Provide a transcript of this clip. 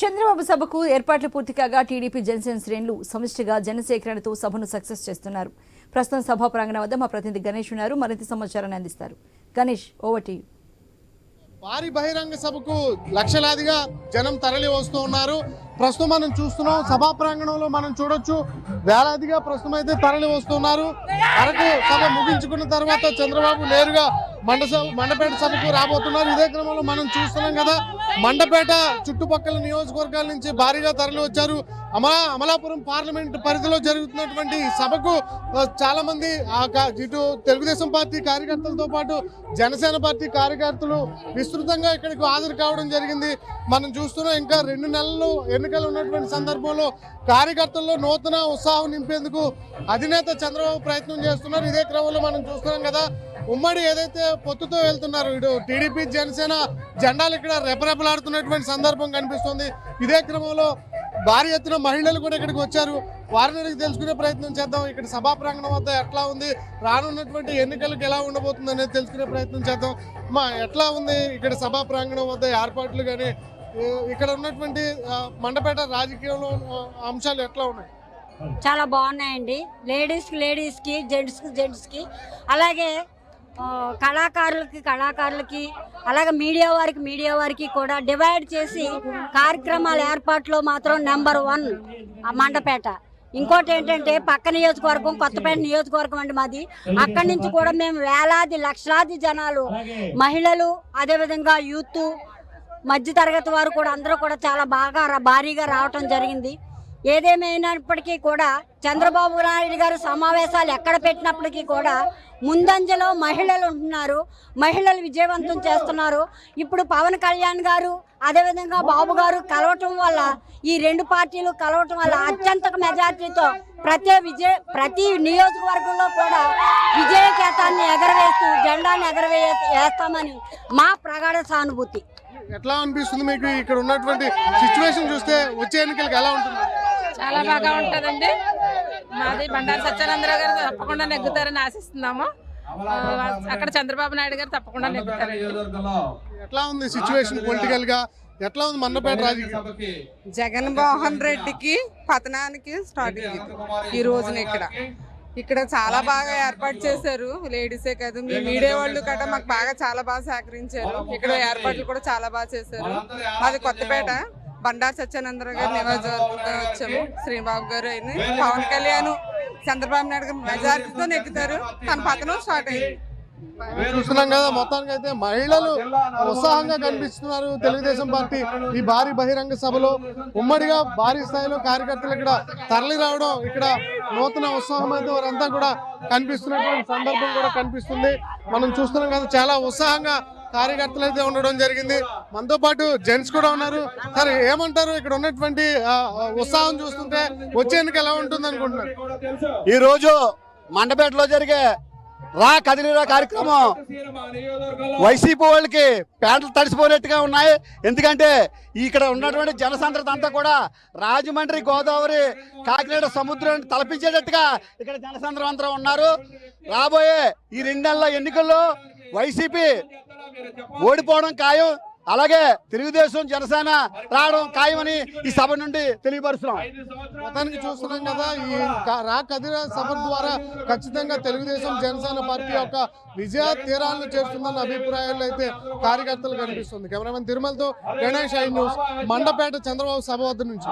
చంద్రబాబు సభకు ఏర్పాట్లు పూర్తి కాగా టీడీపీ జనసేన శ్రేణులు సమిష్టిగా జనసేకరణతో సభను సక్సెస్ చేస్తున్నారు. ప్రస్తుతం సభా ప్రాంగణం వద్ద మా ప్రతినిధి గణేష్ ఉన్నారు. మరింత సమాచారాన్ని అందిస్తారు. గణేష్ ఓవర్ భారీ బహిరంగ సభకు లక్షలాదిగా జనం తరలి వస్తూ ఉన్నారు. ప్రస్తుతం మనం చూస్తున్నాం సభా ప్రాంగణంలో మనం చూడొచ్చు వేలాదిగా ప్రస్తుతం అయితే తరలి వస్తున్నారు అరకు సభ ముగించుకున్న తర్వాత చంద్రబాబు నేరుగా మండ మండపేట సభకు రాబోతున్నారు. ఇదే క్రమంలో మనం చూస్తున్నాం కదా మండపేట చుట్టుపక్కల నియోజకవర్గాల నుంచి భారీగా తరలి వచ్చారు అమలా అమలాపురం పార్లమెంట్ పరిధిలో జరుగుతున్నటువంటి సభకు చాలామంది చాలా మంది ఆ ఇటు తెలుగుదేశం పార్టీ కార్యకర్తలతో పాటు జనసేన పార్టీ కార్యకర్తలు విస్తృతంగా ఇక్కడికి హాజరు కావడం జరిగింది. మనం చూస్తున్నాం ఇంకా రెండు నెలలు ఎన్నికలు ఉన్నటువంటి సందర్భంలో కార్యకర్తల్లో నూతన ఉత్సాహం నింపేందుకు అధినేత చంద్రబాబు ప్రయత్నం చేస్తున్నారు. ఇదే క్రమంలో మనం చూస్తున్నాం కదా ఉమ్మడి ఏదైతే పొత్తుతో వెళ్తున్నారు ఇటు టీడీపీ జనసేన జెండాలు ఇక్కడ రెపరెపలాడుతున్నటువంటి సందర్భం కనిపిస్తుంది. ఇదే క్రమంలో భారీ ఎత్తున మహిళలు కూడా ఇక్కడికి వచ్చారు. వారిని తెలుసుకునే ప్రయత్నం చేద్దాం? ఇక్కడ సభా ప్రాంగణం వద్ద ఎట్లా ఉంది? రానున్నటువంటి ఎన్నికలకు ఎలా ఉండబోతుంది అనేది తెలుసుకునే ప్రయత్నం చేద్దాం. మా ఎట్లా ఉంది ఇక్కడ సభా ప్రాంగణం వద్ద ఏర్పాట్లు కానీ ఇక్కడ ఉన్నటువంటి మండపేట రాజకీయంలో అంశాలు ఎట్లా ఉన్నాయి? చాలా బాగున్నాయండి. లేడీస్కి లేడీస్కి జెంట్స్కి జెంట్స్కి. అలాగే కళాకారులకి కళాకారులకి అలాగే మీడియా వారికి మీడియా వారికి కూడా డివైడ్ చేసి కార్యక్రమాల ఏర్పాట్లో మాత్రం నెంబర్ వన్ మండపేట. ఇంకోటి ఏంటంటే పక్క నియోజకవర్గం కొత్తపేట నియోజకవర్గం అండి మాది. అక్కడి నుంచి కూడా మేము వేలాది లక్షలాది జనాలు మహిళలు అదేవిధంగా యూత్ మధ్య తరగతి వారు కూడా అందరూ కూడా చాలా బాగా భారీగా రావటం జరిగింది. ఏదేమైనప్పటికీ కూడా చంద్రబాబు నాయుడు గారు సమావేశాలు ఎక్కడ పెట్టినప్పటికీ కూడా ముందంజలో మహిళలు ఉంటున్నారు మహిళలు విజయవంతం చేస్తున్నారు. ఇప్పుడు పవన్ కళ్యాణ్ గారు అదేవిధంగా బాబు గారు కలవటం వల్ల ఈ రెండు పార్టీలు కలవటం వల్ల అత్యంత మెజార్టీతో ప్రతి విజయ ప్రతి నియోజకవర్గంలో కూడా విజయ కేతాన్ని ఎగరవేస్తూ జెండాన్ని ఎగరవే వేస్తామని మా ప్రగాఢ సానుభూతి. ఎట్లా అనిపిస్తుంది మీకు? ఇక్కడ ఉన్నటువంటి సిచ్యువేషన్ చూస్తే వచ్చే ఎన్నికలకు ఎలా ఉంటుంది? చాలా బాగా ఉంటదండి. మాది బండారు సత్యానందరావు గారు తప్పకుండా నెగ్గుతారని ఆశిస్తున్నాము. అక్కడ చంద్రబాబు నాయుడు గారు తప్పకుండా నెగ్గుతారండి ఎట్లా ఉంది సిచ్యువేషన్ పొలిటికల్గా? ఎట్లా ఉంది మండపేట రాజకీయం? జగన్మోహన్ రెడ్డికి పతనానికి స్టార్టింగ్. ఈ రోజున ఇక్కడ. ఇక్కడ చాలా బాగా ఏర్పాటు చేశారు. లేడీసే కాదు మీ మీడియా వాళ్ళు కట్ట మాకు బాగా చాలా బాగా సహకరించారు. ఇక్కడ ఏర్పాట్లు కూడా చాలా బాగా చేశారు. మాది కొత్తపేట. బండారు సత్యానందర గారు నియోజకవర్గంగా వచ్చాము. శ్రీబాబు గారు అయిన పవన్ కళ్యాణ్ చంద్రబాబు నాయుడు గారు మెజారిటీతో నెగ్గుతారు. తన పతనం స్టార్ట్ అయింది. చూస్తున్నాం కదా మొత్తానికి అయితే మహిళలు ఉత్సాహంగా కనిపిస్తున్నారు తెలుగుదేశం పార్టీ. ఈ భారీ బహిరంగ సభలో ఉమ్మడిగా భారీ స్థాయిలో కార్యకర్తలు ఇక్కడ తరలి రావడం ఇక్కడ నూతన ఉత్సాహం అయితే వారంతా కూడా కనిపిస్తున్నటువంటి సందర్భం కూడా కనిపిస్తుంది. మనం చూస్తున్నాం కదా చాలా ఉత్సాహంగా కార్యకర్తలు అయితే ఉండడం జరిగింది. మనతో పాటు జెంట్స్ కూడా ఉన్నారు. సరే ఏమంటారు? ఇక్కడ ఉన్నటువంటి ఉత్సాహం చూస్తుంటే వచ్చే ఎన్నిక ఎలా ఉంటుంది అనుకుంటున్నారు? ఈ రోజు మండపేటలో జరిగే రా కదిలిరా కార్యక్రమం వైసీపీ వాళ్ళకి ప్యాంట్లు తడిసిపోయినట్టుగా ఉన్నాయి. ఎందుకంటే ఇక్కడ ఉన్నటువంటి జనసాంద్రత అంతా కూడా రాజమండ్రి గోదావరి కాకినాడ సముద్రాన్ని తలపించేటట్టుగా ఇక్కడ జనసాంద్రం అంతా ఉన్నారు. రాబోయే ఈ రెండు నెలల ఎన్నికల్లో వైసీపీ ఓడిపోవడం ఖాయం. అలాగే తెలుగుదేశం జనసేన రావడం ఖాయమని ఈ సభ నుండి తెలియపరుస్తున్నాం. మొత్తానికి చూస్తున్నాం కదా ఈ రా కదిర సభ ద్వారా ఖచ్చితంగా తెలుగుదేశం జనసేన పార్టీ యొక్క విజయ తీరాలను చేస్తుందన్న అభిప్రాయాలు అయితే కార్యకర్తలు కనిపిస్తుంది. కెమెరామెన్ తిరుమలతో గణేష్ ఐ న్యూస్ మండపేట చంద్రబాబు సభ వద్ద నుంచి.